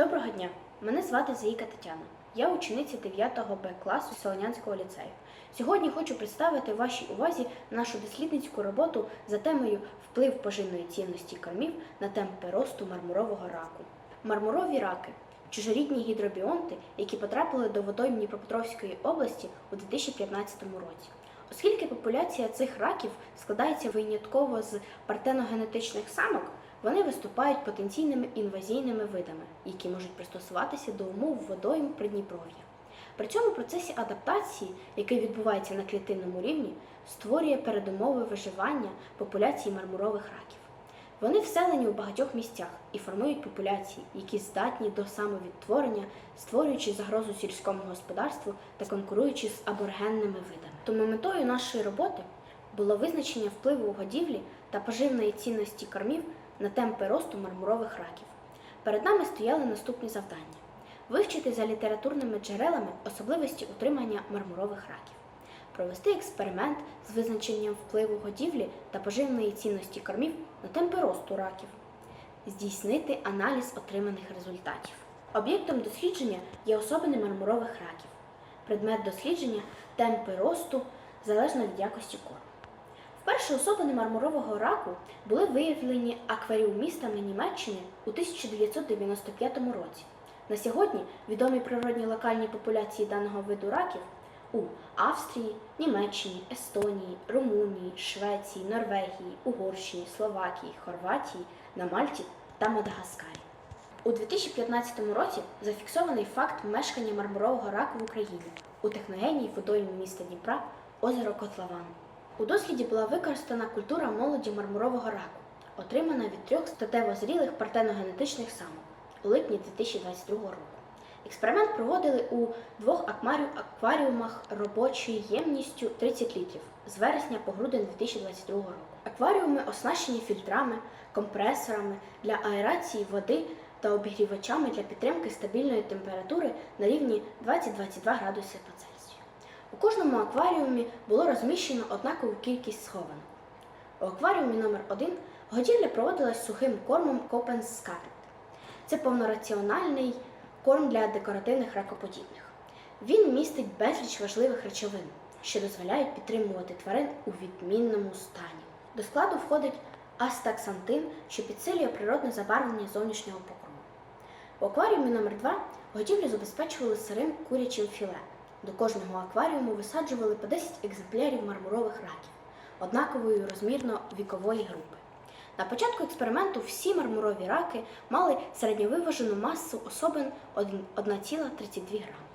Доброго дня! Мене звати Заїка Тетяна. Я учениця 9 Б класу Солонянського ліцею. Сьогодні хочу представити вашій увазі нашу дослідницьку роботу за темою Вплив поживної цінності кормів на темпи росту мармурового раку. Мармурові раки чужорідні гідробіонти, які потрапили до водойм Дніпропетровської області у 2015 році. Оскільки популяція цих раків складається винятково з партеногенетичних самок, вони виступають потенційними інвазійними видами, які можуть пристосуватися до умов водойм Придніпров'я. При цьому процесі адаптації, який відбувається на клітинному рівні, створює передумови виживання популяції мармурових раків. Вони вселені у багатьох місцях і формують популяції, які здатні до самовідтворення, створюючи загрозу сільському господарству та конкуруючи з аборигенними видами. Тому метою нашої роботи було визначення впливу годівлі та поживної цінності кормів на темпи росту мармурових раків. Перед нами стояли наступні завдання: вивчити за літературними джерелами особливості утримання мармурових раків, провести експеримент з визначенням впливу годівлі та поживної цінності кормів на темпи росту раків, здійснити аналіз отриманих результатів. Об'єктом дослідження є особини мармурових раків. Предмет дослідження темпи росту залежно від якості корму. Вперше особини мармурового раку були виявлені акваріумістами Німеччини у 1995 році. На сьогодні відомі природні локальні популяції даного виду раків у Австрії, Німеччині, Естонії, Румунії, Швеції, Норвегії, Угорщині, Словакії, Хорватії, на Мальті та Мадагаскарі. У 2015 році зафіксований факт мешкання мармурового раку в Україні у техногенній водоймі міста Дніпра озеро Котлован. У досліді була використана культура молоді мармурового раку, отримана від трьох статево зрілих партеногенетичних самок у липні 2022 року. Експеримент проводили у двох акваріумах робочою ємністю 30 літрів з вересня по грудень 2022 року. Акваріуми оснащені фільтрами, компресорами для аерації води та обігрівачами для підтримки стабільної температури на рівні 20-22 градуси по Цельсію. У кожному акваріумі було розміщено однакову кількість схованок. У акваріумі номер 1 годівля проводилась сухим кормом Coppens Scarlet. Це повнораціональний корм для декоративних ракоподібних. Він містить безліч важливих речовин, що дозволяють підтримувати тварин у відмінному стані. До складу входить астаксантин, що підсилює природне забарвлення зовнішнього покрову. У акваріумі номер 2 годівлю забезпечували сирим курячим філе. До кожного акваріуму висаджували по 10 екземплярів мармурових раків однакової розмірно-вікової групи. На початку експерименту всі мармурові раки мали середньовиважену масу особин 1,32 грами.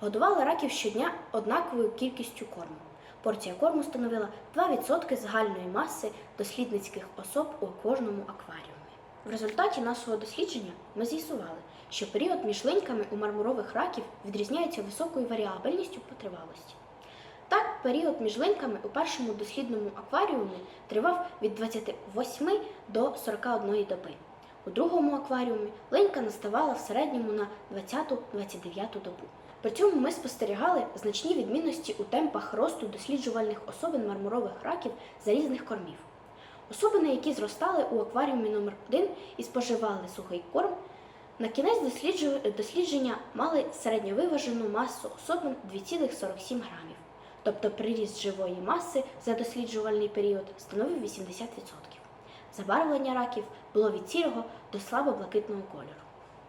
Годували раків щодня однаковою кількістю корму. Порція корму становила 2% загальної маси дослідницьких особ у кожному акваріумі. В результаті нашого дослідження ми з'ясували, що період між линьками у мармурових раків відрізняється високою варіабельністю по тривалості. Так, період між линьками у першому дослідному акваріумі тривав від 28 до 41 доби. У другому акваріумі линька наставала в середньому на 20-29 добу. При цьому ми спостерігали значні відмінності у темпах росту досліджувальних особин мармурових раків за різних кормів. Особини, які зростали у акваріумі номер 1 і споживали сухий корм, на кінець дослідження мали середньовиважену масу особин 2,47 грамів, тобто приріст живої маси за досліджувальний період становив 80%. Забарвлення раків було від сірого до слабо-блакитного кольору.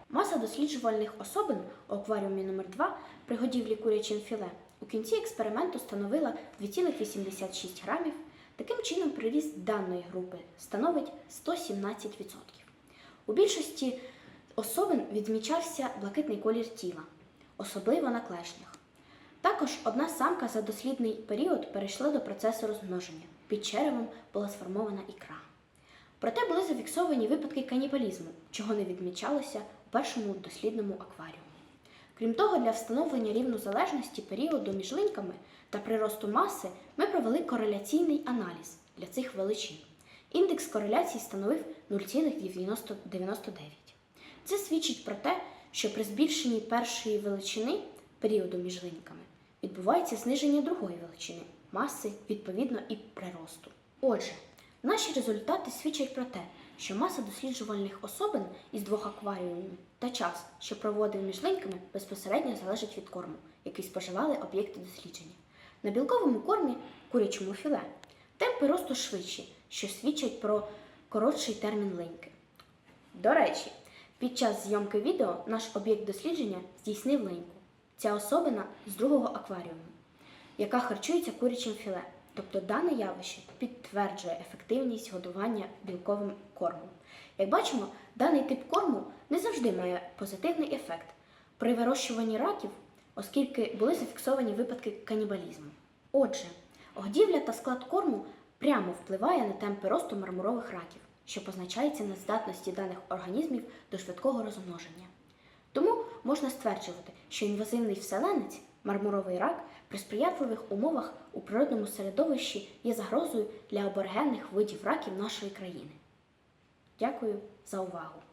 Маса досліджувальних особин у акваріумі номер 2 при годівлі курячим філе у кінці експерименту становила 2,86 грамів. Таким чином, приріст даної групи становить 117%. У більшості особин відмічався блакитний колір тіла, особливо на клешнях. Також одна самка за дослідний період перейшла до процесу розмноження. Під черевом була сформована ікра. Проте були зафіксовані випадки канібалізму, чого не відмічалося у першому дослідному акваріумі. Крім того, для встановлення рівнозалежності періоду між линьками та приросту маси ми провели кореляційний аналіз для цих величин. Індекс кореляції становив 0,99. Це свідчить про те, що при збільшенні першої величини періоду між линьками відбувається зниження другої величини маси, відповідно і приросту. Отже, наші результати свідчать про те, що маса досліджувальних особин із двох акваріумів та час, що проводив між линьками, безпосередньо залежить від корму, який споживали об'єкти дослідження. На білковому кормі курячому філе темпи росту швидші, що свідчать про коротший термін линьки. До речі, під час зйомки відео наш об'єкт дослідження здійснив линьку. Ця особина з другого акваріуму, яка харчується курячим філе. Тобто дане явище підтверджує ефективність годування білковим кормом. Як бачимо, даний тип корму не завжди має позитивний ефект при вирощуванні раків, оскільки були зафіксовані випадки канібалізму. Отже, годівля та склад корму прямо впливає на темпи росту мармурових раків, що позначається на здатності даних організмів до швидкого розмноження. Можна стверджувати, що інвазивний вселенець, мармуровий рак, при сприятливих умовах у природному середовищі є загрозою для аборигенних видів раків нашої країни. Дякую за увагу!